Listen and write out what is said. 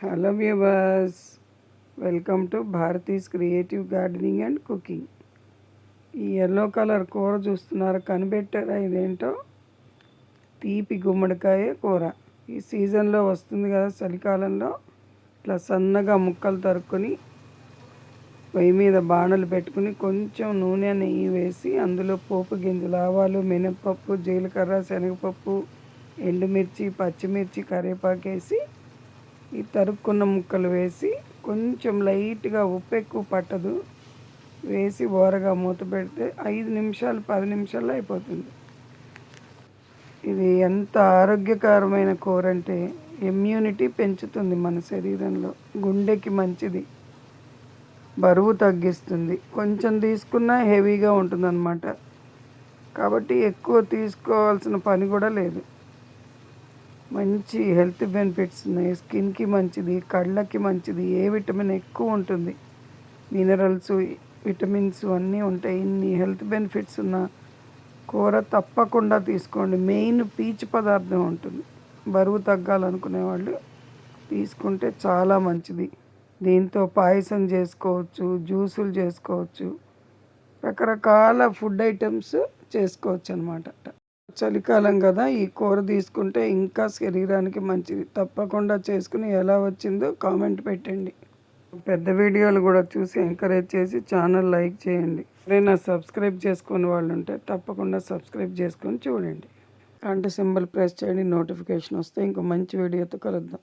Hello viewers welcome to Bharathi's creative gardening and cooking. ఈ yellow colour కూర చూస్తున్నారు కనిపెట్టారా ఇదేంటో? తీపి గుమ్మడికాయ కూర. ఈ సీజన్లో వస్తుంది కదా చలికాలంలో ఇట్లా సన్నగా ముక్కలు తరుక్కొని పొయ్యి మీద బాణలు పెట్టుకుని కొంచెం నూనె నెయ్యి వేసి అందులో పోపు గింజలు ఆవాలు మినపప్పు జీలకర్ర శనగపప్పు ఎండుమిర్చి పచ్చిమిర్చి కరివేపాకు వేసి ఈ తరుక్కున్న ముక్కలు వేసి కొంచెం లైట్గా ఉప్పు ఎక్కువ పట్టదు. వేసి ఓరగా మూత పెడితే ఐదు నిమిషాలు పది నిమిషాల్లో అయిపోతుంది. ఇది ఎంత ఆరోగ్యకరమైన కూర అంటే ఇమ్యూనిటీ పెంచుతుంది మన శరీరంలో. గుండెకి మంచిది. బరువు తగ్గిస్తుంది. కొంచెం తీసుకున్నా హెవీగా ఉంటుందన్నమాట. కాబట్టి ఎక్కువ తీసుకోవాల్సిన పని కూడా లేదు. మంచి హెల్త్ బెనిఫిట్స్ ఉన్నాయి. స్కిన్కి మంచిది కళ్ళకి మంచిది ఏ విటమిన్ ఎక్కువ ఉంటుంది. మినరల్స్ విటమిన్స్ అన్నీ ఉంటాయి. ఇన్ని హెల్త్ బెనిఫిట్స్ ఉన్న కూర తప్పకుండా తీసుకోండి. మెయిన్ పీచు పదార్థం ఉంటుంది. బరువు తగ్గాలనుకునే వాళ్ళు తీసుకుంటే చాలా మంచిది. దీంతో పాయసం చేసుకోవచ్చు జ్యూసులు చేసుకోవచ్చు. రకరకాల ఫుడ్ ఐటమ్స్ చేసుకోవచ్చు అనమాట చలికాలం కదా ఈ కూర తీసుకుంటే ఇంకా శరీరానికి మంచిది. తప్పకుండా చేసుకుని ఎలా వచ్చిందో కామెంట్ పెట్టండి. పెద్ద వీడియోలు కూడా చూసి ఎంకరేజ్ చేసి ఛానల్ లైక్ చేయండి. ఎవరైనా సబ్స్క్రైబ్ చేసుకుని వాళ్ళు ఉంటే తప్పకుండా సబ్స్క్రైబ్ చేసుకొని చూడండి. గంట సింబల్ ప్రెస్ చేయండి నోటిఫికేషన్ వస్తే ఇంకో మంచి వీడియోతో కలుద్దాం.